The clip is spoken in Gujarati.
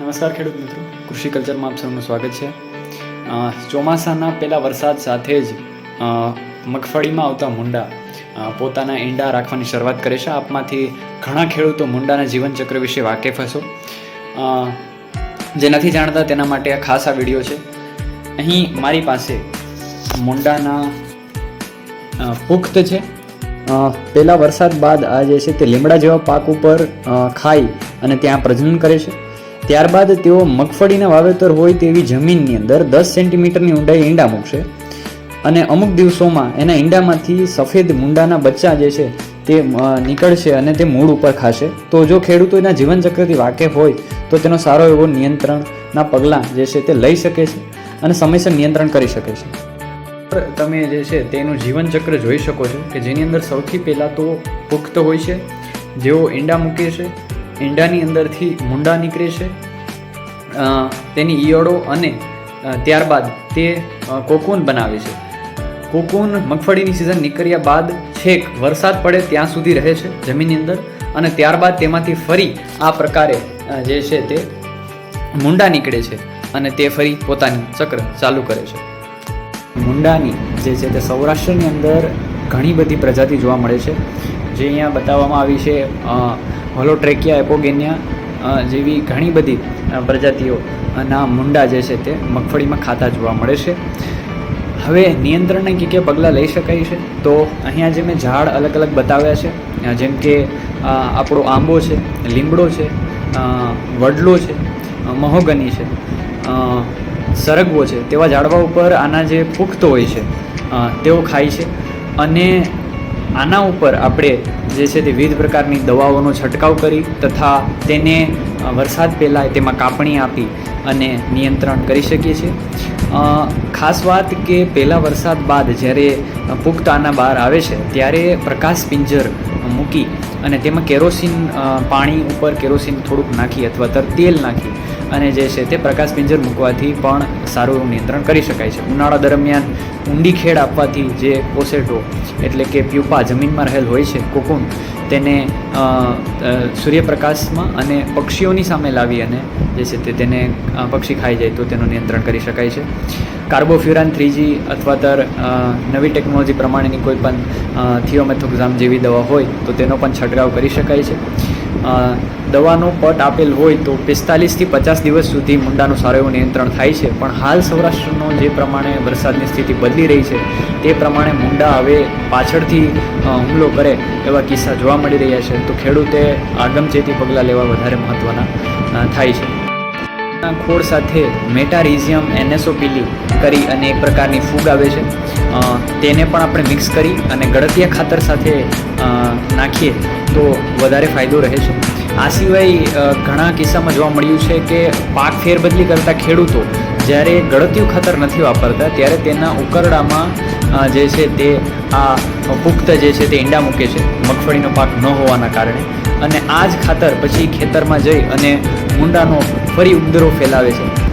નમસ્કાર ખેડૂત મિત્રો. કૃષિ કલ્ચરમાં આપ સૌનું સ્વાગત છે. ચોમાસાના પહેલા વરસાદ સાથે જ મગફળીમાં આવતા મુંડા પોતાના ઈંડા રાખવાની શરૂઆત કરે છે. આપમાંથી ઘણા ખેડૂતો મુંડાના જીવનચક્ર વિશે વાકેફ હશો. જે નથી જાણતા તેના માટે આ ખાસ આ વીડિયો છે. અહીં મારી પાસે મુંડાના પુખ્ત છે. પહેલાં વરસાદ બાદ આ જે છે તે લીમડા જેવા પાક ઉપર ખાઈ અને ત્યાં પ્રજનન કરે છે. ત્યારબાદ તેઓ મગફળીના વાવેતર હોય તેવી જમીનની અંદર દસ સેન્ટીમીટરની ઊંડાઈ ઈંડા મૂકશે. અને અમુક દિવસોમાં એના ઈંડામાંથી સફેદ મુંડાના બચ્ચા જે છે તે નીકળશે અને તે મૂળ ઉપર ખાશે. તો જો ખેડૂતો એના જીવનચક્રથી વાકેફ હોય, તો તેનો સારો એવો નિયંત્રણના પગલાં જે છે તે લઈ શકે છે અને સમયસર નિયંત્રણ કરી શકે છે. તમે જે છે તેનું જીવનચક્ર જોઈ શકો છો કે જેની અંદર સૌથી પહેલાં તો પુખ્ત હોય છે, જેઓ ઈંડા મૂકે છે ઈંડાની અંદરથી મુંડા નીકળે છે. તેની ઈયળો અને ત્યારબાદ તે કોકુન બનાવે છે. કોકૂન મગફળીની સિઝન નીકળ્યા બાદ છેક વરસાદ પડે ત્યાં સુધી રહે છે જમીનની અંદર અને ત્યારબાદ તેમાંથી ફરી આ પ્રકારે જે છે તે મુંડા નીકળે છે અને તે ફરી પોતાની ચક્ર ચાલુ કરે છે. મુંડાની જે છે તે સૌરાષ્ટ્રની અંદર ઘણી બધી પ્રજાતિ જોવા મળે છે. જે અહીંયા બતાવવામાં આવી છે હોલોટ્રેકિયા એપોગેનિયા જેવી ઘણી બધી પ્રજાતિઓના મુંડા જે છે તે મગફળીમાં ખાતા જોવા મળે છે. હવે નિયંત્રણને કે કયા પગલાં લઈ શકાય છે? તો અહીંયા જે મેં ઝાડ અલગ અલગ બતાવ્યા છે જેમ કે આપણો આંબો છે, લીમડો છે વડલો છે મહોગની છે સરગવો છે, તેવા ઝાડવા ઉપર આના જે પુખ્ત હોય છે તેઓ ખાય છે. અને આના ઉપર આપણે જે છે તે વિવિધ પ્રકારની દવાઓનો છંટકાવ કરી તથા તેને વરસાદ પહેલાં તેમાં કાપણી આપી અને નિયંત્રણ કરી શકીએ છીએ. ખાસ વાત કે પહેલાં વરસાદ બાદ જ્યારે પુખ્ત આના બહાર આવે છે ત્યારે પ્રકાશ પિંજર મૂકી અને તેમાં કેરોસીન પાણી ઉપર કેરોસીન થોડુંક નાખી અથવા તો તેલ નાખી અને જે છે તે પ્રકાશ પિંજર મૂકવાથી પણ સારું નિયંત્રણ કરી શકાય છે. ઉનાળા દરમિયાન ઊંડી ખેડ આપવાથી જે પોસેટો એટલે કે પ્યુપા જમીનમાં રહેલ હોય છે, કોકુન, તેને સૂર્યપ્રકાશમાં અને પક્ષીઓની સામે લાવી અને જે છે તે તેને પક્ષી ખાઈ જાય તો તેનું નિયંત્રણ કરી શકાય છે. કાર્બોફ્યુરાન થ્રીજી અથવા તો નવી ટેકનોલોજી પ્રમાણેની કોઈ પણ થિયોમેથોક્ઝામ જેવી દવા હોય તો તેનો પણ છંટકાવ કરી શકાય છે. દવાનો પટ આપેલ હોય તો પિસ્તાલીસથી પચાસ દિવસ સુધી મુંડાનું સારું એવું નિયંત્રણ થાય છે. પણ હાલ સૌરાષ્ટ્રનો જે પ્રમાણે વરસાદની સ્થિતિ બદલી રહી છે, તે પ્રમાણે મુંડા હવે પાછળથી હુમલો કરે એવા કિસ્સા જોવા મળી રહ્યા છે. તો ખેડૂતે આગમચેતી પગલાં લેવા વધારે મહત્ત્વના થાય છે. ખોળ સાથે મેટારિઝિયમ, એનેસોપિલી કરી અને એક પ્રકારની ફૂગ આવે છે. તેને પણ આપણે મિક્સ કરી અને ગળતિયા ખાતર સાથે નાખીએ તો વધારે ફાયદો રહે છે. આ સિવાય ઘણા કિસ્સામાં જોવા મળ્યું છે કે પાક ફેરબદલી કરતા ખેડૂતો જ્યારે ગળતિયું ખાતર નથી વાપરતા ત્યારે તેના ઉકરડામાં જે છે તે આ પુખ્ત જે છે તે ઈંડા મૂકે છે. મગફળીનો પાક ન હોવાના કારણે. અને આ જ ખાતર પછી ખેતરમાં જઈ અને મુંડાનો ફરી ઉપદ્રવ ફેલાવે છે.